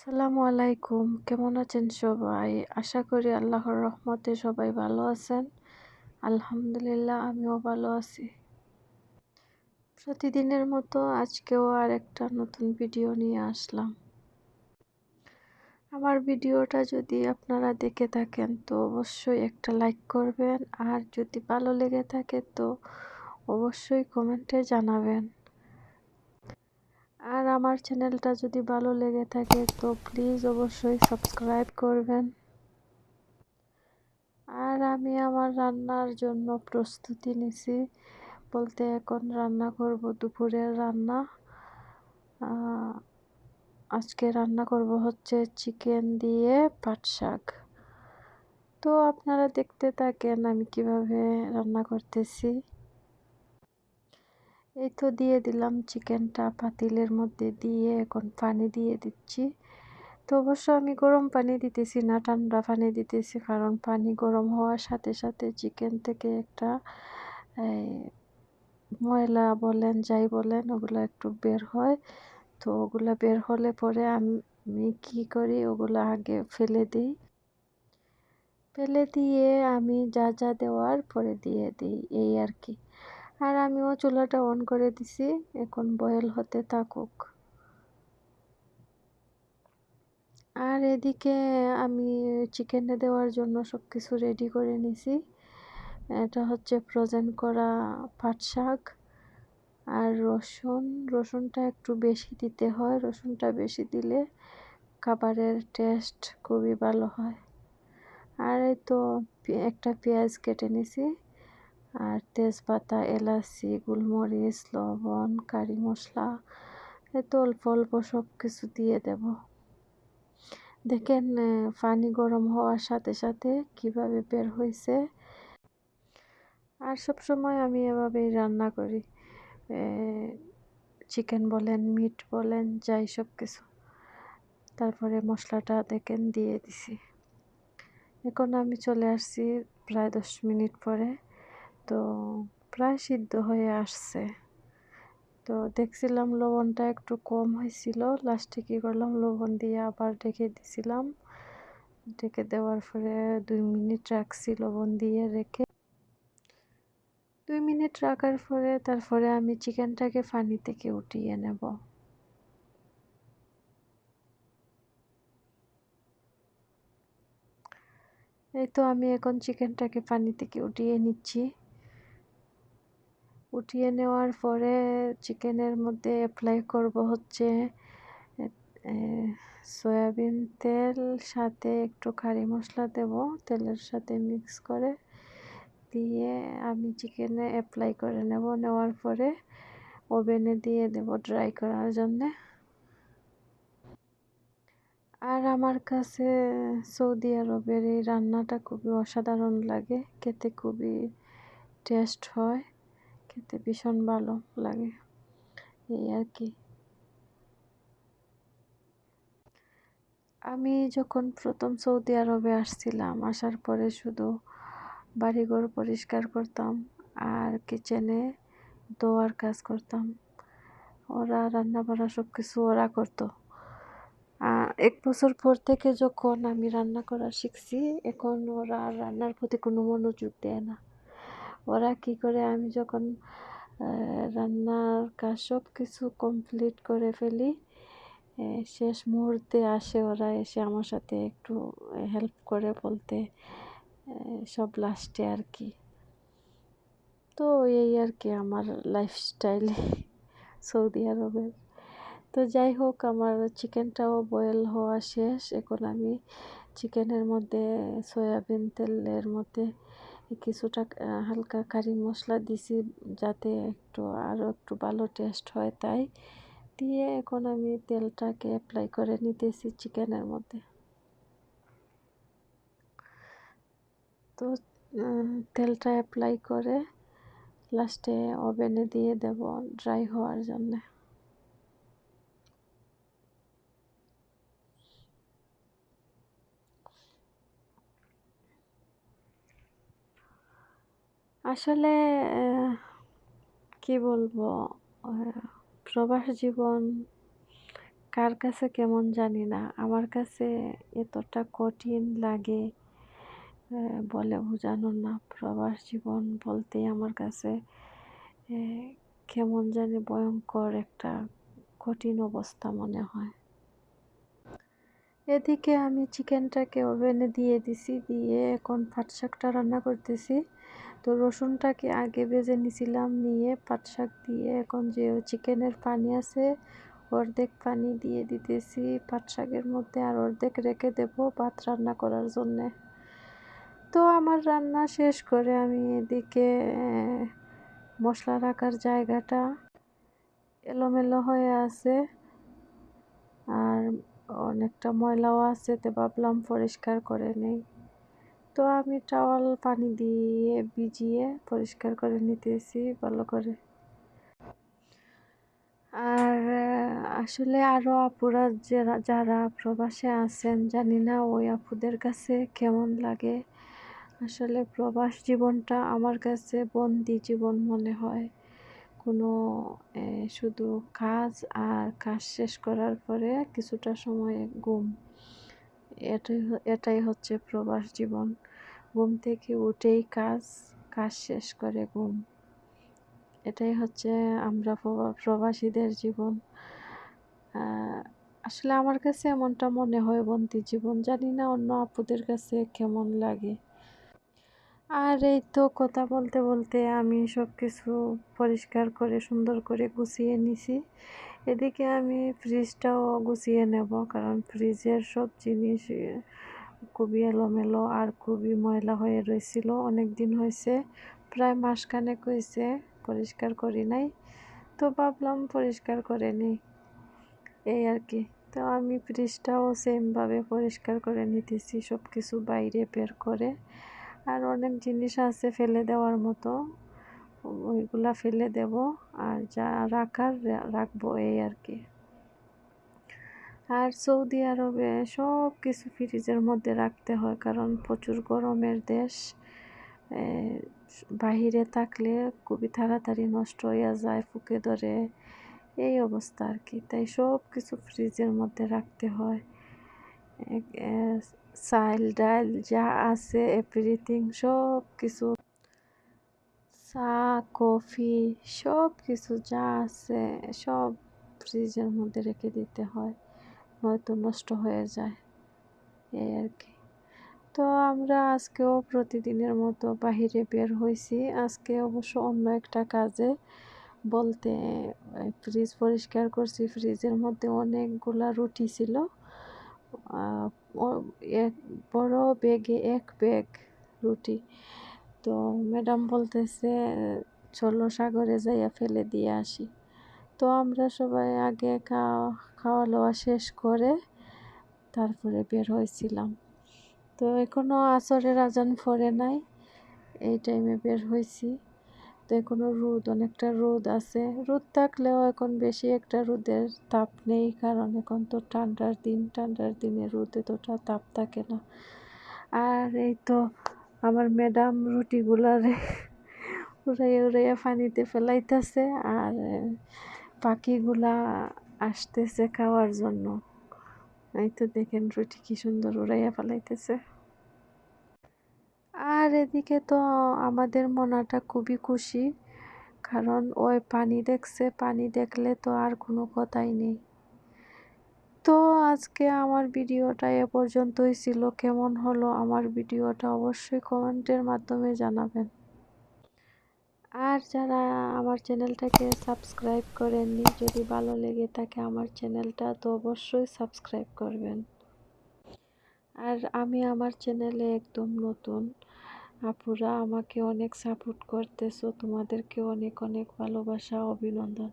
আসসালামু আলাইকুম। কেমন আছেন সবাই? আশা করি আল্লাহর রহমতে সবাই ভালো আছেন। আলহামদুলিল্লাহ, আমিও ভালো আছি। প্রতিদিনের মতো আজকেও আর একটা নতুন ভিডিও নিয়ে আসলাম। আমার ভিডিওটা যদি আপনারা দেখে থাকেন, তো অবশ্যই একটা লাইক করবেন। আর যদি ভালো লেগে থাকে, তো অবশ্যই কমেন্টে জানাবেন। আর আমার চ্যানেলটা যদি ভালো লেগে থাকে, তো প্লিজ অবশ্যই সাবস্ক্রাইব করবেন। আর আমি আমার রান্নার জন্য প্রস্তুতি নিছি। বলতে এখন রান্না করব দুপুরের রান্না। আজকে রান্না করব হচ্ছে চিকেন দিয়ে পাট শাক। তো আপনারা দেখতে থাকেন আমি কীভাবে রান্না করতেছি। এই তো দিয়ে দিলাম চিকেনটা পাতিলের মধ্যে দিয়ে এখন পানি দিয়ে দিচ্ছি। তো অবশ্য আমি গরম পানি দিতেছি না, ঠান্ডা পানি দিতেছি কারণ পানি গরম হওয়ার সাথে সাথে চিকেন থেকে একটা ময়লা বলেন, যাই বলেন, ওগুলো একটু বের হয়। তো ওগুলো বের হলে পরে আমি কি করি, ওগুলো আগে ফেলে দিই। ফেলে দিয়ে আমি যা যা দেওয়ার পরে দিয়ে দিই, এই আর কি। আর আমিও চুলাটা অন করে দিছি, এখন বয়েল হতে থাকুক। আর এদিকে আমি চিকেনে দেওয়ার জন্য সব কিছু রেডি করে নিছি। এটা হচ্ছে ফ্রোজেন করা পাট শাক আর রসুন। রসুনটা একটু বেশি দিতে হয়, রসুনটা বেশি দিলে খাবারের টেস্ট খুবই ভালো হয়। আর এই তো একটা পেঁয়াজ কেটে নিছি। আর তেজপাতা এলাচি, গোলমরিচ, লবণ, কারি মশলা এত অল্প অল্প সব কিছু দিয়ে দেব। দেখেন পানি গরম হওয়ার সাথে সাথে কীভাবে বের হয়েছে আর সব সময় আমি এভাবেই রান্না করি। চিকেন বলেন, মিট বলেন, যাই সব কিছু তারপরে মশলাটা দেখেন, দিয়ে দিছি। এখন আমি চলে আসছি প্রায় দশ মিনিট পরে। তো প্রায় সিদ্ধ হয়ে আসছে। তো দেখছিলাম লবণটা একটু কম হয়েছিল। লাস্টে কী করলাম? লবণ দিয়ে আবার ঢেকে দিছিলাম। ঢেকে দেওয়ার পরে দুই মিনিট রাখছি লবণ দিয়ে রেখে। দুই মিনিট রাখার পরে তারপরে আমি চিকেনটাকে পানি থেকে উঠিয়ে নেব। এই তো আমি এখন চিকেনটাকে পানি থেকে উঠিয়ে নিচ্ছি। উঠিয়ে নেওয়ার পরে চিকেনের মধ্যে অ্যাপ্লাই করব হচ্ছে সয়াবিন তেল, সাথে একটু খারি মশলা দেব, তেলের সাথে মিক্স করে দিয়ে আমি চিকেনে অ্যাপ্লাই করে নেব। নেওয়ার পরে ওভেনে দিয়ে দেব ড্রাই করার জন্যে। আর আমার কাছে সৌদি আরবের এই রান্নাটা খুবই অসাধারণ লাগে, খেতে খুবই টেস্ট হয়। খেতে ভীষণ ভালো লাগে। এই আর কি। আমি যখন প্রথম সৌদি আরবে আসছিলাম, আসার পরে শুধু বাড়িঘর পরিষ্কার করতাম আর কিচেনে দোয়ার কাজ করতাম। ওরা রান্না বান্না সব কিছু ওরা করতো। এক বছর পর থেকে যখন আমি রান্না করা শিখছি, এখন ওরা রান্নার প্রতি কোনো মনোযোগ দেয় না। ওরা কি করে? আমি যখন রান্নার কাজ সব কিছু কমপ্লিট করে ফেলি শেষ মুহূর্তে আসে ওরা এসে আমার সাথে একটু হেল্প করে বলতে সব লাস্টে আর কি। তো এই আর কি আমার লাইফস্টাইলে সৌদি আরবের। তো যাই হোক, আমার চিকেনটাও বয়েল হওয়া শেষ। এখন আমি চিকেনের মধ্যে, সয়াবিন তেলের মধ্যে কিছুটা হালকা কারি মশলা দিছি যাতে একটু আরও একটু ভালো টেস্ট হয় তাই। দিয়ে এখন আমি তেলটাকে অ্যাপ্লাই করে নিতেছি চিকেনের মধ্যে। তো তেলটা অ্যাপ্লাই করে লাস্টে ওভেনে দিয়ে দেব ড্রাই হওয়ার জন্যে। আসলে কি বলব? প্রবাস জীবন কার কাছে কেমন জানি না। আমার কাছে এতটা কঠিন লাগে বলে বোঝানো না। প্রবাস জীবন বলতেই আমার কাছে কেমন জানি ভয়ঙ্কর একটা কঠিন অবস্থা মনে হয়। এদিকে আমি চিকেনটাকে ওভেনে দিয়ে দিছি, দিয়ে এখন শাকটা রান্না করতেছি। তো রসুনটাকে আগে ভেজে নিছিলাম, নিয়ে পাট শাক দিয়ে এখন যে চিকেনের পানি আছে, অর্ধেক পানি দিয়ে দিতেছি পাট শাকের মধ্যে আর অর্ধেক রেখে দেব ভাত রান্না করার জন্যে। তো আমার রান্না শেষ করে আমি এদিকে মশলা রাখার জায়গাটা এলোমেলো হয়ে আছে। আর অনেকটা ময়লাও আছে তো ভাবলাম পরিষ্কার করে নেই। তো আমি টাওয়াল পানি দিয়ে ভিজিয়ে পরিষ্কার করে নিতেছি, ভালো করে। আর আসলে আরও আপুরা যারা যারা প্রবাসে আছেন, জানি না ওই আপুদের কাছে কেমন লাগে। আসলে প্রবাস জীবনটা আমার কাছে বন্দি জীবন মনে হয়। কোনো শুধু কাজ আর কাজ শেষ করার পরে কিছুটা সময় ঘুম। এটাই এটাই হচ্ছে প্রবাস জীবন। ঘুম থেকে উঠেই কাজ কাজ শেষ করে ঘুম। এটাই হচ্ছে আমরা প্রবাসীদের জীবন। আসলে আমার কাছে এমনটা মনে হয় বন্তি জীবন জানি না অন্য আপুদের কাছে কেমন লাগে। আর এই তো কথা বলতে বলতে আমি সব কিছু পরিষ্কার করে, সুন্দর করে গুছিয়ে নিছি। এদিকে আমি ফ্রিজটাও গুছিয়ে নেব, কারণ ফ্রিজের সব জিনিস খুবই এলোমেলো আর খুবই ময়লা হয়ে রয়েছিল। অনেক দিন হয়েছে, প্রায় মাসখানেক হয়েছে পরিষ্কার করি নাই। তো ভাবলাম পরিষ্কার করে নিই। এই আর কি। তো আমি ফ্রিজটাও সেমভাবে পরিষ্কার করে নিতেছি সব কিছু বাইরে বের করে। আর অনেক জিনিস আছে ফেলে দেওয়ার মতো, ওইগুলা ফেলে দেব। আর যা রাখার, রাখব, এই আর কি। আর সৌদি আরবে সব কিছু ফ্রিজের মধ্যে রাখতে হয়, কারণ প্রচুর গরমের দেশ। বাহিরে থাকলে খুবই তাড়াতাড়ি নষ্ট হয়ে যায়, ফুকে ধরে। এই অবস্থা আর কি। তাই সব কিছু ফ্রিজের মধ্যে রাখতে হয়। চাল, ডাল যা আছে এভরিথিং সব কিছু চা, কফি সব কিছু যা আছে, সব ফ্রিজের মধ্যে রেখে দিতে হয়। নয়তো নষ্ট হয়ে যায়। এই আর কি। তো আমরা আজকেও প্রতিদিনের মতো বাহিরে বের হয়েছি। আজকে অবশ্য অন্য একটা কাজে বলতে ফ্রিজ পরিষ্কার করছি। ফ্রিজের মধ্যে অনেকগুলা রুটি ছিল। এক বড় ব্যাগে এক ব্যাগ রুটি। তো ম্যাডাম বলতেছে, চলো সাগরে যাইয়া ফেলে দিয়ে আসি। তো আমরা সবাই আগে খাওয়া খাওয়া দাওয়া শেষ করে তারপরে বের হয়েছিলাম। তো এখনও আসরের আজান ফরে নাই, এই টাইমে বের হয়েছি। তো এখনও রোদ, অনেকটা রোদ আছে। রোদ থাকলেও এখন বেশি একটা রোদের তাপ নেই, কারণ এখন তো ঠান্ডার দিন। ঠান্ডার দিনে রোদে তোটা তাপ থাকে না। আর এই তো আমার ম্যাডাম রুটিগুলারে উড়াইয়া উড়াইয়া পানিতে ফেলাইতেছে। আর পাখিগুলা আসতেছে খাওয়ার জন্য। এই তো দেখেন রুটি কি সুন্দর উড়াইয়া ফেলাইতেছে। আর এদিকে তো আমাদের মনাটা খুবই খুশি, কারণ ওই পানি দেখছে, পানি দেখলে তো আর কোনো কথাই নেই। তো আজকে আমার ভিডিওটা এ পর্যন্তই ছিল, কেমন হলো আমার ভিডিওটা অবশ্যই কমেন্টের মাধ্যমে জানাবেন। আর যারা আমার চ্যানেলটাকে সাবস্ক্রাইব করেননি, যদি ভালো লেগে থাকে আমার চ্যানেলটা, তো অবশ্যই সাবস্ক্রাইব করবেন। আর আমি আমার চ্যানেলে একদম নতুন। আপুরা আমাকে অনেক সাপোর্ট করতেছো, তোমাদেরকে অনেক অনেক ভালোবাসা, অভিনন্দন।